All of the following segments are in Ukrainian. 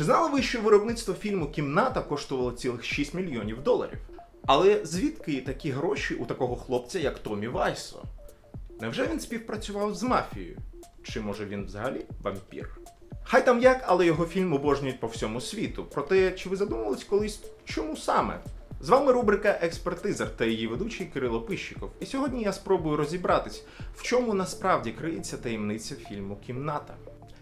Чи знали ви, що виробництво фільму Кімната коштувало цілих 6 мільйонів доларів? Але звідки такі гроші у такого хлопця, як Томі Вайсо? Невже він співпрацював з мафією? Чи може він взагалі вампір? Хай там як, але його фільм обожнюють по всьому світу. Проте, чи ви задумувались колись, чому саме? З вами рубрика Експертизер та її ведучий Кирило Пищиков. І сьогодні я спробую розібратись, в чому насправді криється таємниця фільму Кімната.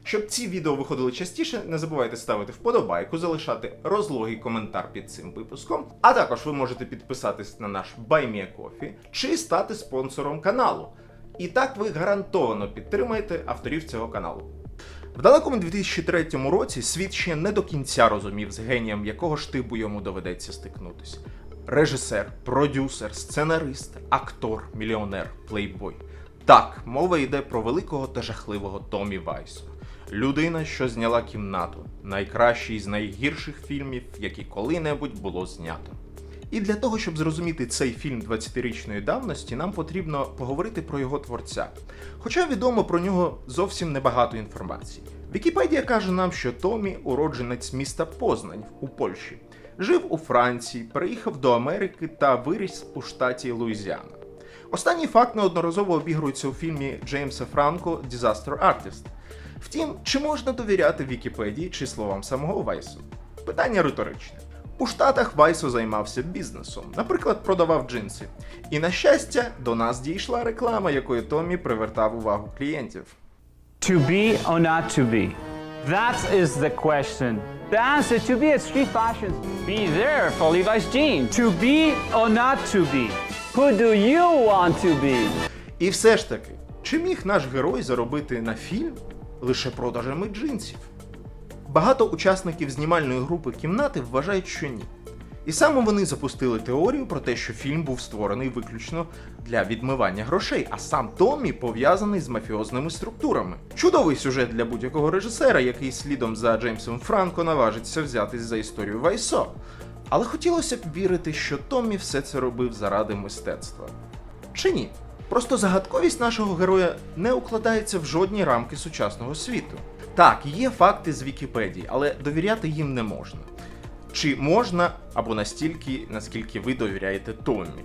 Щоб ці відео виходили частіше, не забувайте ставити вподобайку, залишати розлогий коментар під цим випуском. А також ви можете підписатись на наш BuyMeACoffee чи стати спонсором каналу. І так ви гарантовано підтримаєте авторів цього каналу. В далекому 2003 році світ ще не до кінця розумів, з генієм якого штибу йому доведеться стикнутися. Режисер, продюсер, сценарист, актор, мільйонер, плейбой. Так, мова йде про великого та жахливого Томі Вайсо. Людина, що зняла кімнату, найкращий з найгірших фільмів, які коли-небудь було знято. І для того, щоб зрозуміти цей фільм 20-річної давності, нам потрібно поговорити про його творця. Хоча відомо про нього зовсім небагато інформації. Вікіпедія каже нам, що Томі уродженець міста Познань у Польщі, жив у Франції, переїхав до Америки та виріс у штаті Луїзіана. Останній факт неодноразово обігрується у фільмі Джеймса Франко Disaster Artist. Втім, чи можна довіряти Вікіпедії чи словам самого Вайсу? Питання риторичне. У Штатах Вайсо займався бізнесом, наприклад, продавав джинси. І на щастя, до нас дійшла реклама, якою Томі привертав увагу клієнтів. To be or not to be? That is the question. The answer to be at street fashion. Be there for Levi's jeans. To be or not to be? Who do you want to be? І все ж таки, чи міг наш герой заробити на фільм лише продажами джинсів? Багато учасників знімальної групи кімнати вважають, що ні. І саме вони запустили теорію про те, що фільм був створений виключно для відмивання грошей, а сам Томмі пов'язаний з мафіозними структурами. Чудовий сюжет для будь-якого режисера, який слідом за Джеймсом Франко наважиться взятись за історію Вайсо. Але хотілося б вірити, що Томмі все це робив заради мистецтва. Чи ні? Просто загадковість нашого героя не укладається в жодні рамки сучасного світу. Так, є факти з Вікіпедії, але довіряти їм не можна. Чи можна або настільки, наскільки ви довіряєте Томмі?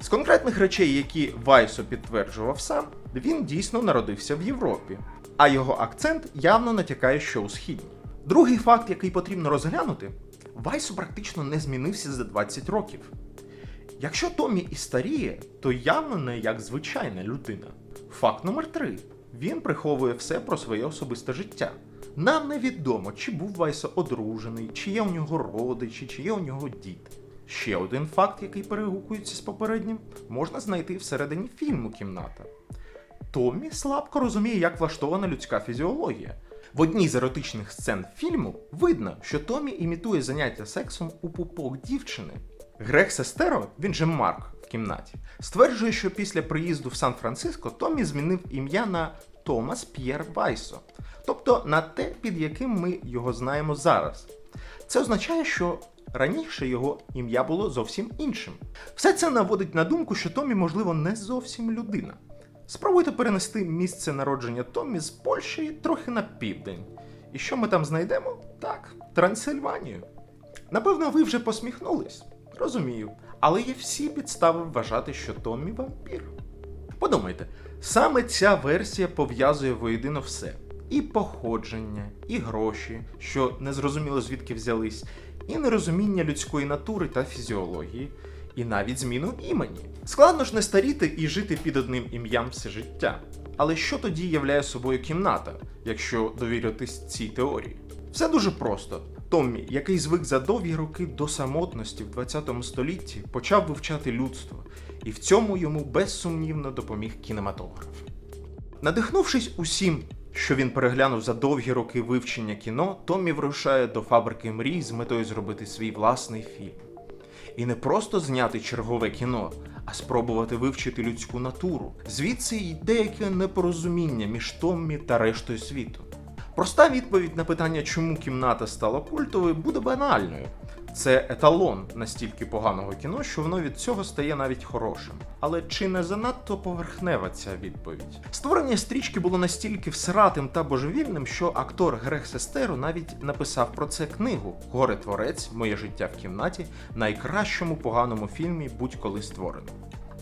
З конкретних речей, які Вайсо підтверджував сам, він дійсно народився в Європі, а його акцент явно натякає, що у східній. Другий факт, який потрібно розглянути, Вайсо практично не змінився за 20 років. Якщо Томі і старіє, то явно не як звичайна людина. Факт номер три: він приховує все про своє особисте життя. Нам невідомо, чи був Вайсо одружений, чи є у нього родичі, чи є у нього діти. Ще один факт, який перегукується з попереднім, можна знайти всередині фільму Кімната. Томмі слабко розуміє, як влаштована людська фізіологія. В одній з еротичних сцен фільму видно, що Томі імітує заняття сексом у пупок дівчини. Грег Сестеро, він же Марк в кімнаті, стверджує, що після приїзду в Сан-Франциско Томі змінив ім'я на Томас П'єр Вайсо, тобто на те, під яким ми його знаємо зараз. Це означає, що раніше його ім'я було зовсім іншим. Все це наводить на думку, що Томі, можливо, не зовсім людина. Спробуйте перенести місце народження Томмі з Польщі трохи на південь. І що ми там знайдемо? Так, Трансильванію. Напевно, ви вже посміхнулись. Розумію. Але є всі підстави вважати, що Томмі вампір. Подумайте, саме ця версія пов'язує воєдино все: і походження, і гроші, що незрозуміло звідки взялись, і нерозуміння людської натури та фізіології, і навіть зміну імені. Складно ж не старіти і жити під одним ім'ям все життя. Але що тоді являє собою кімната, якщо довіритись цій теорії? Все дуже просто. Томмі, який звик за довгі роки до самотності в 20 столітті, почав вивчати людство, і в цьому йому безсумнівно допоміг кінематограф. Надихнувшись усім, що він переглянув за довгі роки вивчення кіно, Томмі вирушає до фабрики мрій з метою зробити свій власний фільм. І не просто зняти чергове кіно, а спробувати вивчити людську натуру. Звідси й деяке непорозуміння між Томмі та рештою світу. Проста відповідь на питання, чому кімната стала культовою, буде банальною. Це еталон настільки поганого кіно, що воно від цього стає навіть хорошим. Але чи не занадто поверхнева ця відповідь? Створення стрічки було настільки всратим та божевільним, що актор Грег Сестеро навіть написав про це книгу Горе творець, моє життя в кімнаті, найкращому поганому фільмі будь-коли створено.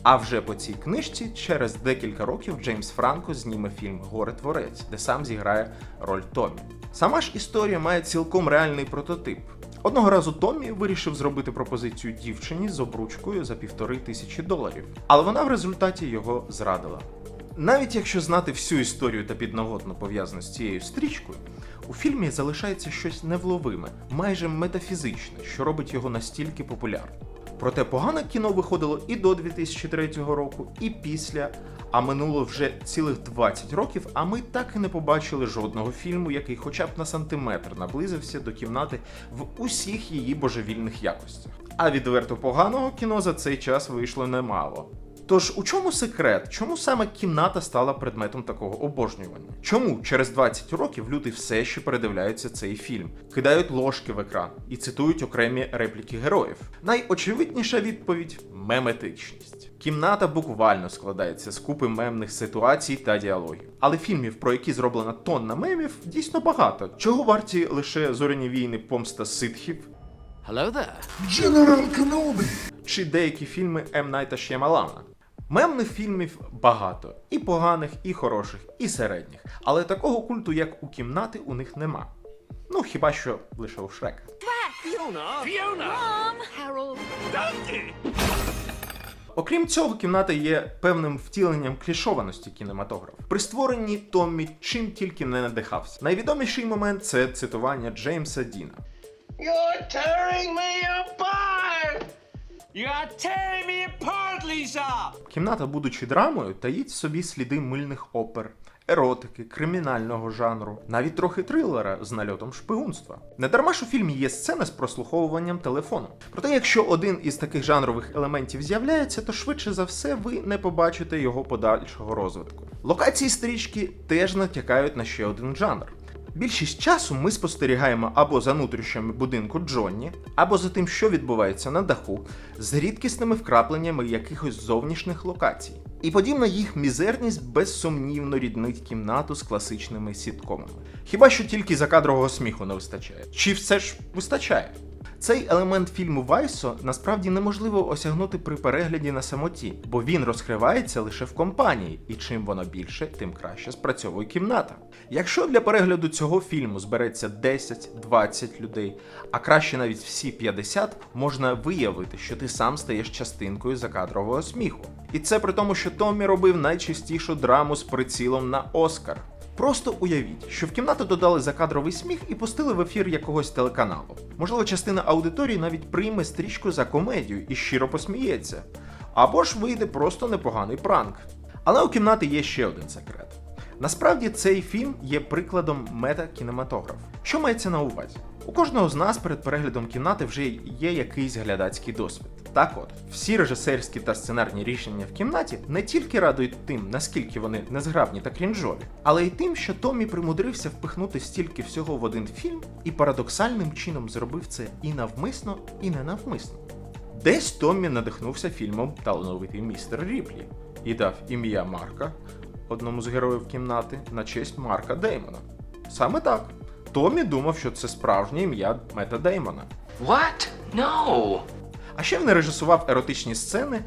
А вже по цій книжці через декілька років Джеймс Франко зніме фільм Горе творець, де сам зіграє роль Томі. Сама ж історія має цілком реальний прототип. Одного разу Томмі вирішив зробити пропозицію дівчині з обручкою за півтори тисячі доларів, але вона в результаті його зрадила. Навіть якщо знати всю історію та підноготно пов'язану з цією стрічкою, у фільмі залишається щось невловиме, майже метафізичне, що робить його настільки популярним. Проте погане кіно виходило і до 2003 року, і після. А минуло вже цілих 20 років, а ми так і не побачили жодного фільму, який хоча б на сантиметр наблизився до кімнати в усіх її божевільних якостях. А відверто поганого кіно за цей час вийшло немало. Тож у чому секрет? Чому саме кімната стала предметом такого обожнювання? Чому через 20 років люди все ще передивляються цей фільм, кидають ложки в екран і цитують окремі репліки героїв? Найочевидніша відповідь меметичність. Кімната буквально складається з купи мемних ситуацій та діалогів. Але фільмів, про які зроблена тонна мемів, дійсно багато. Чого варті лише зоряні війни помста ситхів, Hello there. General Kenobi. чи деякі фільми М. Найта Ш'ямалана. Мемних фільмів багато, і поганих, і хороших, і середніх. Але такого культу, як у кімнати, у них нема. Ну, хіба що лише у Шрека. Окрім цього, кімната є певним втіленням клішованості кінематографу. При створенні Томмі чим тільки не надихався. Найвідоміший момент це цитування Джеймса Діна. You're tearing me apart! You are tearing me apart, Lisa! Кімната, будучи драмою, таїть в собі сліди мильних опер, еротики, кримінального жанру, навіть трохи трилера з нальотом шпигунства. Недарма ж у фільмі є сцена з прослуховуванням телефону. Проте, якщо один із таких жанрових елементів з'являється, то швидше за все ви не побачите його подальшого розвитку. Локації стрічки теж натякають на ще один жанр. Більшість часу ми спостерігаємо або за нутрощами будинку Джонні, або за тим, що відбувається на даху, з рідкісними вкрапленнями якихось зовнішніх локацій. І подібна їх мізерність безсумнівно ріднить кімнату з класичними сіткомами. Хіба що тільки закадрового сміху не вистачає? Чи все ж вистачає? Цей елемент фільму Вайсо насправді неможливо осягнути при перегляді на самоті, бо він розкривається лише в компанії, і чим воно більше, тим краще спрацьовує кімната. Якщо для перегляду цього фільму збереться 10-20 людей, а краще навіть всі 50, можна виявити, що ти сам стаєш частинкою закадрового сміху. І це при тому, що Томмі робив найчастішу драму з прицілом на Оскар. Просто уявіть, що в кімнату додали закадровий сміх і пустили в ефір якогось телеканалу. Можливо, частина аудиторії навіть прийме стрічку за комедію і щиро посміється. Або ж вийде просто непоганий пранк. Але у кімнати є ще один секрет. Насправді цей фільм є прикладом мета-кінематографу. Що мається на увазі? У кожного з нас перед переглядом кімнати вже є якийсь глядацький досвід. Так от, всі режисерські та сценарні рішення в кімнаті не тільки радують тим, наскільки вони незграбні та крінжові, але й тим, що Томмі примудрився впихнути стільки всього в один фільм і парадоксальним чином зробив це і навмисно, і ненавмисно. Десь Томмі надихнувся фільмом Талановитий містер Ріплі і дав ім'я Марка одному з героїв кімнати на честь Марка Деймона. Саме так. Томмі думав, що це справжнє ім'я Мета Деймона. What? No! А ще він режисував еротичні сцени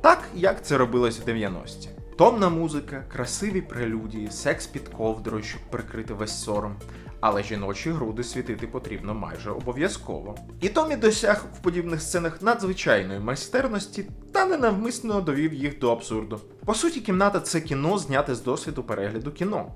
так, як це робилось в 90-ті. Томна музика, красиві прелюдії, секс під ковдрою, щоб прикрити весь сором. Але жіночі груди світити потрібно майже обов'язково. І Томі досяг в подібних сценах надзвичайної майстерності та ненавмисно довів їх до абсурду. По суті, кімната це кіно зняте з досвіду перегляду кіно.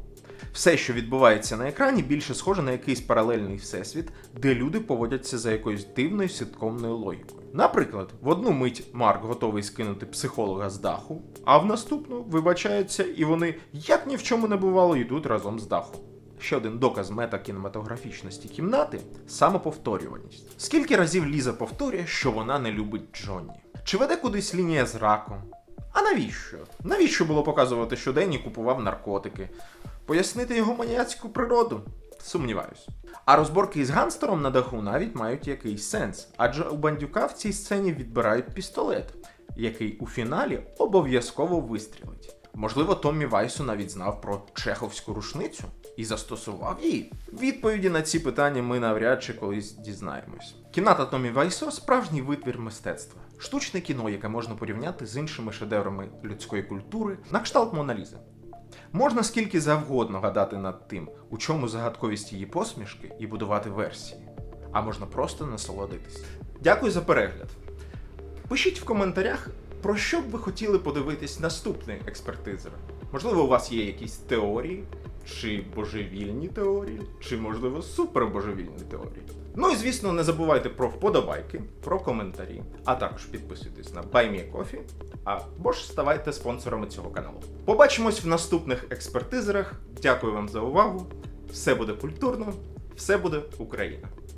Все, що відбувається на екрані, більше схоже на якийсь паралельний всесвіт, де люди поводяться за якоюсь дивною сіткомною логікою. Наприклад, в одну мить Марк готовий скинути психолога з даху, а в наступну вибачаються, і вони, як ні в чому не бувало, йдуть разом з даху. Ще один доказ метакінематографічності кімнати самоповторюваність. Скільки разів Ліза повторює, що вона не любить Джонні? Чи веде кудись лінія з раком? А навіщо? Навіщо було показувати, що Денні купував наркотики? Пояснити його маніяцьку природу? Сумніваюсь. А розборки із гангстером на даху навіть мають якийсь сенс, адже у бандюка в цій сцені відбирають пістолет, який у фіналі обов'язково вистрілить. Можливо, Томмі Вайсу навіть знав про чеховську рушницю і застосував її. Відповіді на ці питання ми навряд чи колись дізнаємось. Кімната Томмі Вайсо справжній витвір мистецтва, штучне кіно, яке можна порівняти з іншими шедеврами людської культури, на кшталт Моналізи. Можна скільки завгодно гадати над тим, у чому загадковість її посмішки, і будувати версії, а можна просто насолодитись. Дякую за перегляд. Пишіть в коментарях, про що б ви хотіли подивитись наступний експертизер. Можливо, у вас є якісь теорії, чи божевільні теорії, чи, можливо, супербожевільні теорії. Ну і звісно, не забувайте про вподобайки, про коментарі, а також підписуйтесь на BuyMeACoffee, або ж ставайте спонсорами цього каналу. Побачимось в наступних експертизерах. Дякую вам за увагу. Все буде культурно, все буде Україна.